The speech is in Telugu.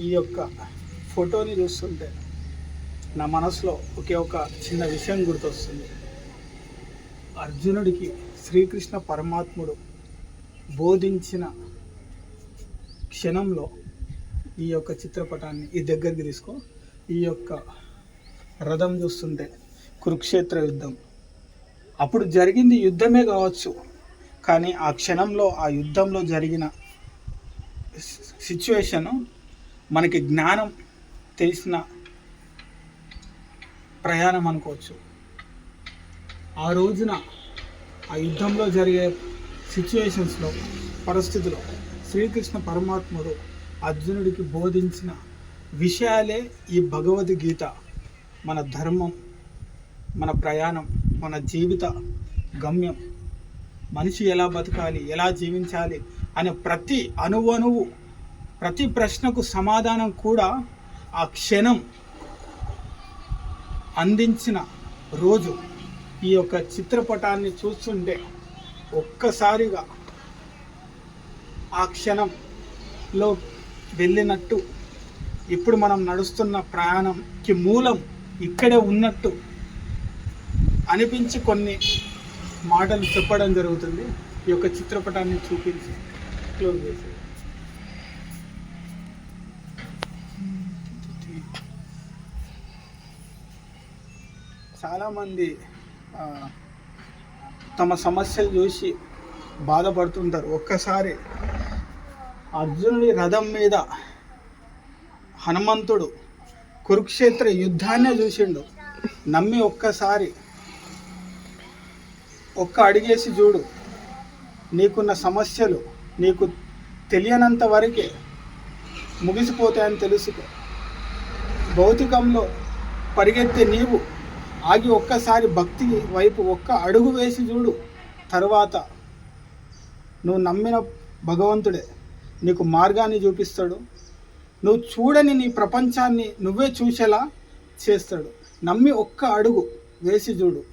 ఈ యొక్క ఫోటోని చూస్తుంటే నా మనసులో ఒకే ఒక చిన్న విషయం గుర్తొస్తుంది. అర్జునుడికి శ్రీకృష్ణ పరమాత్ముడు బోధించిన క్షణంలో ఈ యొక్క చిత్రపటాన్ని ఈ దగ్గరికి తీసుకో. ఈ యొక్క రథం చూస్తుంటే కురుక్షేత్ర యుద్ధం. అప్పుడు జరిగింది యుద్ధమే కావచ్చు కానీ ఆ క్షణంలో ఆ యుద్ధంలో జరిగిన సిచ్యువేషను మనకి జ్ఞానం తెలిసిన ప్రయాణం అనుకోవచ్చు. ఆ రోజున ఆ యుద్ధంలో జరిగే సిచ్యువేషన్స్లో పరిస్థితిలో శ్రీకృష్ణ పరమాత్ముడు అర్జునుడికి బోధించిన విషయాలే ఈ భగవద్గీత మన ధర్మం మన ప్రయాణం మన జీవిత గమ్యం. మనిషి ఎలా బతకాలి ఎలా జీవించాలి అనే ప్రతి అణువణువు ప్రతి ప్రశ్నకు సమాధానం కూడా ఆ క్షణం అందించిన రోజు ఈ యొక్క చిత్రపటాన్ని చూస్తుంటే ఒక్కసారిగా ఆ క్షణంలో వెళ్ళినట్టు ఇప్పుడు మనం నడుస్తున్న ప్రయాణంకి మూలం ఇక్కడే ఉన్నట్టు అనిపించి కొన్ని మాటలు చెప్పడం జరుగుతుంది. ఈ యొక్క చిత్రపటాన్ని చూపించి క్లోజ్ చేసి చాలామంది తమ సమస్యలు చూసి బాధపడుతుంటారు. ఒక్కసారి అర్జునుడి రథం మీద హనుమంతుడు కురుక్షేత్ర యుద్ధాన్నే చూసిండు. నమ్మి ఒక్కసారి ఒక్క అడిగేసి చూడు. నీకున్న సమస్యలు నీకు తెలియనంత వరకే ముగిసిపోతాయని తెలుసుకో. భౌతికంలో పరిగెత్తే నీవు ఆగి ఒక్కసారి భక్తి వైపు ఒక్క అడుగు వేసి చూడు. తర్వాత నువ్వు నమ్మిన భగవంతుడే నీకు మార్గాన్ని చూపిస్తాడు. నువ్వు చూడని నీ ప్రపంచాన్ని నువ్వే చూసేలా చేస్తాడు. నమ్మి ఒక్క అడుగు వేసి చూడు.